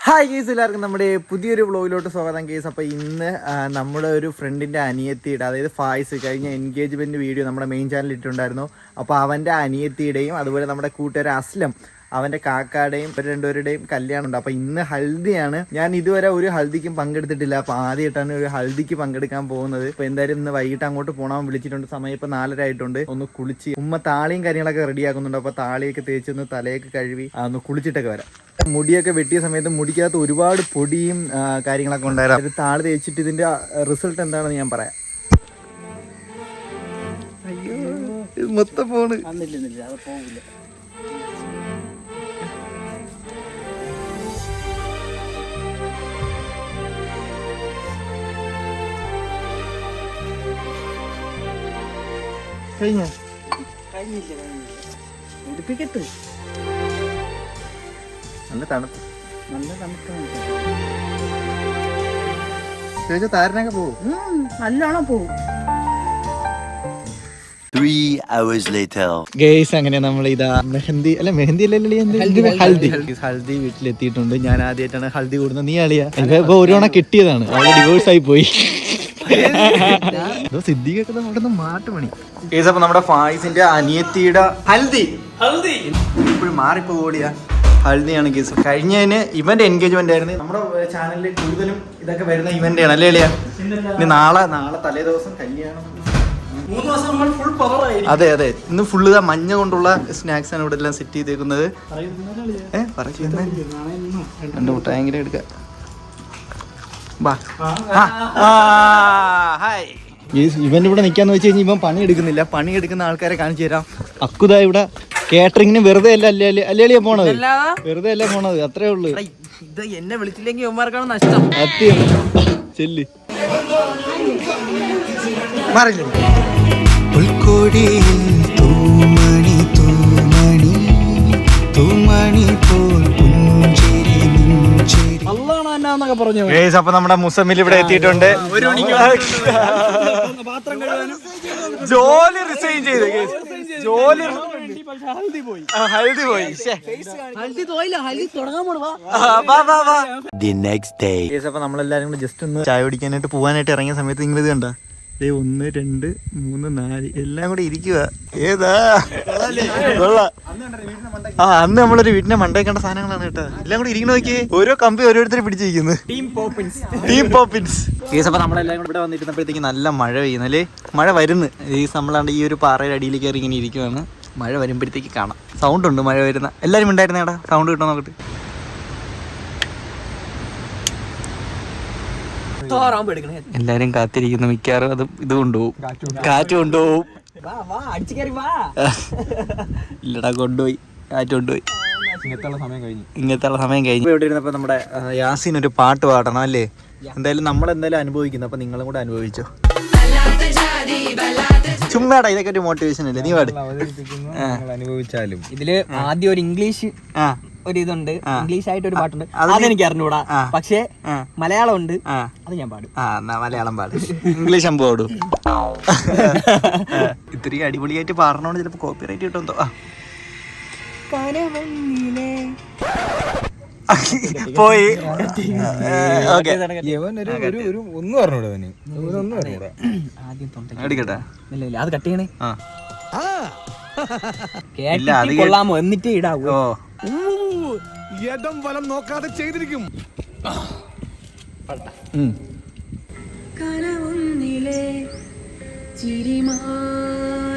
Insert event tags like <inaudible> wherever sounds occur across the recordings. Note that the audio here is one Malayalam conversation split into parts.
ഹായ് കേസ് എല്ലാവർക്കും നമ്മുടെ പുതിയൊരു വ്ളോഗിലോട്ട് സ്വാഗതം കേസ് അപ്പോൾ ഇന്ന് നമ്മുടെ ഒരു ഫ്രണ്ടിന്റെ അനിയത്തിയുടെ അതായത് ഫായ്സ് കഴിഞ്ഞ എൻഗേജ്മെന്റ് വീഡിയോ നമ്മുടെ മെയിൻ ചാനലിൽ ഇട്ടിട്ടുണ്ടായിരുന്നു. അപ്പോൾ അവന്റെ അനിയത്തിയുടെയും അതുപോലെ നമ്മുടെ കൂട്ടുകാരൻ അസ്ലം അവന്റെ കാക്കാടെയും ഒരു രണ്ടുപേരുടെയും കല്യാണം ഉണ്ട് അപ്പോൾ ഇന്ന് ഹൽദിയാണ്. ഞാൻ ഇതുവരെ ഒരു ഹൽദിക്കും പങ്കെടുത്തിട്ടില്ല. അപ്പോൾ ആദ്യമായിട്ടാണ് ഒരു ഹൽദിക്ക് പങ്കെടുക്കാൻ പോകുന്നത്. അപ്പോൾ എന്തായാലും ഇന്ന് വൈകിട്ട് അങ്ങോട്ട് പോകണം വിളിച്ചിട്ടുണ്ട്. സമയം ഇപ്പോൾ നാലര ആയിട്ടുണ്ട്. ഒന്ന് കുളിച്ച് ഉമ്മ താളിയും കാര്യങ്ങളൊക്കെ റെഡിയാക്കുന്നുണ്ട്. അപ്പോൾ താളിയൊക്കെ തേച്ച് ഒന്ന് തലയൊക്കെ കഴുകി ഒന്ന് കുളിച്ചിട്ടൊക്കെ വരാം. മുടിയൊക്കെ വെട്ടിയ സമയത്ത് മുടിക്കകത്ത് ഒരുപാട് പൊടിയും കാര്യങ്ങളൊക്കെ ഉണ്ടായിരുന്നു. ഇത് താൾ തേച്ചിട്ട് ഇതിന്റെ റിസൾട്ട് എന്താണെന്ന് ഞാൻ പറയാം. അയ്യോ. മൊത്തം പോണ് കഴിഞ്ഞ? കഴിഞ്ഞില്ല നല്ല തണുപ്പ്. നല്ല തണുപ്പ് താരനൊക്കെ പോകും നല്ലോണം പോകും. ഗേസ് അങ്ങനെ നമ്മൾ ഇതാ മെഹന്തി അല്ല മെഹന്തി അല്ലല്ലോ ഹൽദി ഹൽദി. വീട്ടിലെത്തിയിട്ടുണ്ട്. ഞാൻ ആദ്യമായിട്ടാണ് ഹൽദി കൂടുന്നത്. നീ അളിയാ ഇപ്പൊ ഒരു തവണ കിട്ടിയതാണ്. അവൾ ഡിവോഴ്സ് ആയി പോയി. നമ്മുടെ കേസ് അപ്പൊ നമ്മുടെ ഫായിസിന്റെ അനിയത്തിയുടെ ഹൽദി. ഹൽദി. ഇപ്പോഴും മാറിപ്പോ ഓടിയാ ഹൽദിയാണ് കേസ് കഴിഞ്ഞതിന് ഇവന്റ് എൻഗേജ്മെന്റ് ആയിരുന്നു. നമ്മുടെ ചാനലിൽ കൂടുതലും ഇതൊക്കെ വരുന്ന ഇവന്റ് ആണ്. അല്ലേ ഇനി നാളെ നാളെ തലേ ദിവസം കല്യാണം. അതെ അതെ. ഇന്ന് ഫുള്ള് മഞ്ഞ കൊണ്ടുള്ള സ്നാക്സ് ആണ് ഇവിടെ എല്ലാം സെറ്റ് ചെയ്തേക്കുന്നത്. ഏഹ് പറയുന്ന രണ്ട് മുട്ടായെങ്കിലും എടുക്ക. ഹായ്. ഇവൻ ഇവിടെ നിൽക്കാന്ന് വെച്ച് കഴിഞ്ഞാൽ ഇവൻ പണി എടുക്കുന്നില്ല. പണി എടുക്കുന്ന ആൾക്കാരെ കാണിച്ചു തരാം. അക്കുത ഇവിടെ കേറ്ററിങ്ങിന് വെറുതെ അല്ല അല്ലേ അല്ലേ? അല്ലേ അളിയാ പോണത്? വെറുതെ അല്ലേ പോണത്? അത്രേ ഉള്ളു. ഇത് എന്നെ വിളിച്ചില്ലെങ്കിൽ ഇവന്മാർക്കാണ് നഷ്ടം. സത്യം. ചെല്ല്. മാറില്ല എന്നാന്നൊക്കെ പറഞ്ഞു അപ്പൊ നമ്മുടെ മുസമ്മിൽ ഇവിടെ എത്തിയിട്ടുണ്ട്. <laughs> ജോലി റിസൈൻ ചെയ്ത്. ജോലി ഹൽദി പോയി. ഹൽദി ഹൽദി തുടങ്ങാൻ പോണവാ നമ്മളെല്ലാരും കൂടെ ജസ്റ്റ് ഒന്ന് ചായ കുടിക്കാനായിട്ട് പോവാനായിട്ട് ഇറങ്ങിയ സമയത്ത് നിങ്ങൾ ഇത് കണ്ട? ദേ ഒന്ന് രണ്ട് മൂന്ന് നാല് എല്ലാം കൂടെ ഇരിക്കുക ഏതാ? കൊള്ളാം. ആ അന്ന് നമ്മളൊരു വീട്ടിനെ മണ്ടേ കണ്ട സാധനങ്ങളാണ് കേട്ടോ. എല്ലാം കൂടെ ഇരിക്കണ നോക്കിയേ. ഓരോ കമ്പി ഓരോരുത്തർ പിടിച്ചിരിക്കുന്നു. Team Poppins team Poppins guys അപ്പൊ നമ്മളെല്ലാം കൂടെ ഇവിടെ വന്നിരുന്നപ്പോഴത്തേക്ക് നല്ല മഴ പെയ്യുന്നല്ലേ മഴ വരുന്നു. ഈ നമ്മളാണ്ട് ഈ ഒരു പാറയുടെ അടിയിൽ കയറി ഇങ്ങനെ ഇരിക്കുവാണ്. മഴ വരുമ്പോഴത്തേക്ക് കാണാം. സൗണ്ട് ഉണ്ട് മഴ വരുന്ന. എല്ലാരും ഉണ്ടായിരുന്നേടാ? സൗണ്ട് കിട്ടാൻ നോക്കട്ടെ? എല്ലാരും കാത്തിരിക്കുന്നു മിക്കവാറും അത് ഇത് കൊണ്ടുപോകും. കാറ്റ് കൊണ്ടുപോകും. ഇല്ലടാ കൊണ്ടുപോയി. കാറ്റ് കൊണ്ടുപോയി. ഇങ്ങനത്തെ ഉള്ള സമയം കഴിഞ്ഞു. ഇവിടെ ഇരുന്നപ്പോ നമ്മുടെ യാസിൻ യാസീൻ ഒരു പാട്ട് പാടണം അല്ലേ? എന്തായാലും നമ്മൾ എന്തായാലും അനുഭവിക്കുന്നു. അപ്പൊ നിങ്ങളും കൂടെ അനുഭവിച്ചോ. ചുമ്മാടാ ഇതൊക്കെ ഒരു മോട്ടിവേഷൻ അല്ലേ? നീ പാട്. അനുഭവിച്ചാലും. ഇതിൽ ആദ്യം ഒരു ഇംഗ്ലീഷ് ആ. ഒരു ഇതുണ്ട് ഇംഗ്ലീഷ് ആയിട്ട് ഒരു പാട്ടുണ്ട്. അത് എനിക്ക് അതെനിക്ക് അറിഞ്ഞൂടാ. പക്ഷേ മലയാളം ഉണ്ട് അത് ഞാൻ പാടും. ആ എന്നാ മലയാളം പാട്. <laughs> ഇംഗ്ലീഷ് അമ്പ് പാടും. <laughs> ഇത്രയും അടിപൊളിയായിട്ട് പാടണോണ്ട് ചിലപ്പോ കോപ്പിറൈറ്റ് റൈറ്റ് ആ. <laughs> പോയി. ഓക്കെ. യവൻ ഒരു ഒരു ഒരു ഒന്നും അറിഞ്ഞൂടാ അവന്. ഒന്നും അറിഞ്ഞൂടാ. <clears throat> ആദ്യം തൊണ്ട എടുക്കട്ടെ. ഇല്ല ഇല്ല അത് കട്ട് ചെയ്യണേ. ആ. കേട്ടിട്ട് കേട്ട്- കൊള്ളാമോ? എന്നിട്ടേ ഇടാവോ. ഓ. ഇടം വലം നോക്കാതെ ചെയ്തിരിക്കും. കനവൊന്നിലെ ചിരിമായേ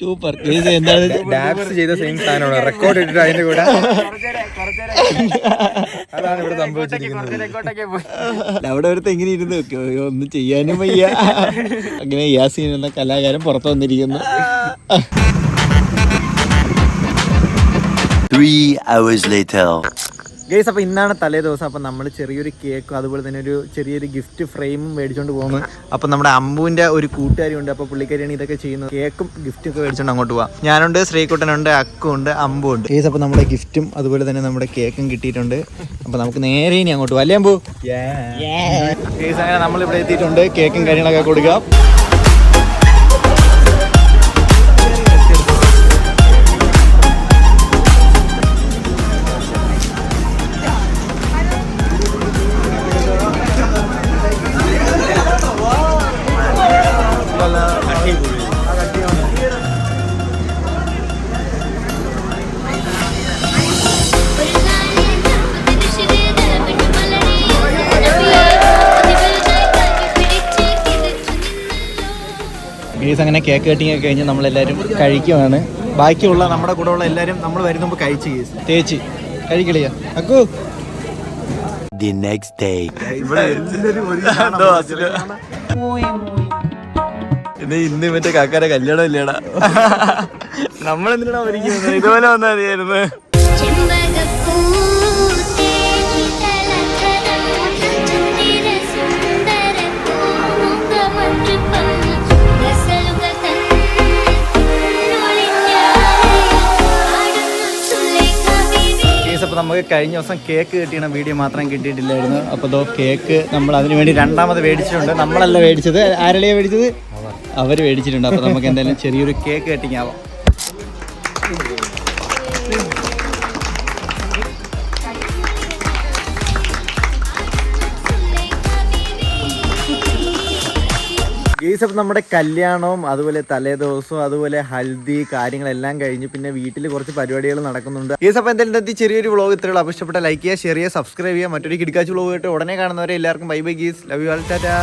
സൂപ്പർ കേസ് എന്താണ്? ഡാൻസ് ചെയ്ത സെയിം സാധനമാണ് റെക്കോർഡ് ഇട്ടിട്ട് അതിന്റെ കൂടെ. അതാണ് ഇവിടെ സംഭവിച്ചിരിക്കുന്നത്. അവിടെ ഒരുത്ത് എങ്ങനെ ഇരുന്ന് വെക്കും ഒന്നും ചെയ്യാനും വയ്യ. അങ്ങനെ യാസീൻ എന്ന കലാകാരൻ പുറത്തു വന്നിരിക്കുന്നു. Three hours later. ഗേസ് അപ്പോൾ ഇന്നാണ് തലേ ദിവസം. അപ്പോൾ നമ്മൾ ചെറിയൊരു കേക്കും അതുപോലെ തന്നെ ഒരു ചെറിയൊരു ഗിഫ്റ്റ് ഫ്രെയിമും മേടിച്ചുകൊണ്ട് പോകുന്നു. അപ്പോൾ നമ്മുടെ അമ്പുവിന്റെ ഒരു കൂട്ടുകാരി ഉണ്ട് അപ്പോൾ പുള്ളിക്കാരിയാണ് ഇതൊക്കെ ചെയ്യുന്നത്. കേക്കും ഗിഫ്റ്റും ഒക്കെ മേടിച്ചുകൊണ്ട് അങ്ങോട്ട് പോവാം. ഞാനുണ്ട് ശ്രീകുട്ടനുണ്ട് അക്കുണ്ട് അമ്പും ഉണ്ട്. ഗേസ് അപ്പോൾ നമ്മുടെ ഗിഫ്റ്റും അതുപോലെ തന്നെ നമ്മുടെ കേക്കും കിട്ടിയിട്ടുണ്ട്. അപ്പോൾ നമുക്ക് നേരെ ഇനി അങ്ങോട്ട് പോവാം. അല്ലേ അമ്പു? ഗൈസ് അങ്ങനെ നമ്മൾ ഇവിടെ എത്തിയിട്ടുണ്ട് കേക്കും കാര്യങ്ങളൊക്കെ കൊടുക്കാം. ഗേസ് അങ്ങനെ കേക്ക് കട്ടിങ് ഒക്കെ കഴിഞ്ഞ് നമ്മളെല്ലാവരും കഴിക്കുവാണ്. ബാക്കിയുള്ള നമ്മുടെ കൂടെ ഉള്ള എല്ലാവരും നമ്മൾ വരുന്നു കഴിച്ച് കേസ് തേച്ച്. കഴിക്കളിയ. അക്കു. ദി നെക്സ്റ്റ് ഡേ ഇന്ന് മറ്റേ കാക്കാരെ കല്യാണം ഇല്ലേടാ നമ്മളെന്തിനാ ഇതുപോലെ വന്നാൽ മതിയായിരുന്നു. അപ്പോൾ നമുക്ക് കഴിഞ്ഞ ദിവസം കേക്ക് കിട്ടിയ വീഡിയോ മാത്രം കിട്ടിയിട്ടില്ലായിരുന്നു. അപ്പോൾ ഇതോ കേക്ക് നമ്മൾ അതിന് വേണ്ടി രണ്ടാമത് മേടിച്ചിട്ടുണ്ട്. നമ്മളല്ല മേടിച്ചത്. ആരല്ലേ മേടിച്ചത്? അവർ മേടിച്ചിട്ടുണ്ട്. അപ്പോൾ നമുക്ക് എന്തായാലും ചെറിയൊരു കേക്ക് കട്ടിങ് ഗേസ് അപ്പം നമ്മുടെ കല്യാണവും അതുപോലെ തലേദിവസവും അതുപോലെ ഹൽദി കാര്യങ്ങളെല്ലാം കഴിഞ്ഞ് പിന്നെ വീട്ടിൽ കുറച്ച് പരിപാടികൾ നടക്കുന്നുണ്ട്. ഗേസ് അപ്പം എന്തായാലും ഇന്നത്തെ ചെറിയൊരു വ്ളോഗ് ഇത്രയുള്ള ഉള്ളൂ. ഇഷ്ടപ്പെട്ട ലൈക്ക് ചെയ്യുക ഷെയർ ചെയ്യുക സബ്സ്ക്രൈബ് ചെയ്യുക. മറ്റൊരു കിടക്കാച്ച് വ്ളോഗ് ആയിട്ട് ഉടനെ കാണുന്നവരെ എല്ലാവർക്കും bye bye guys love you all Tata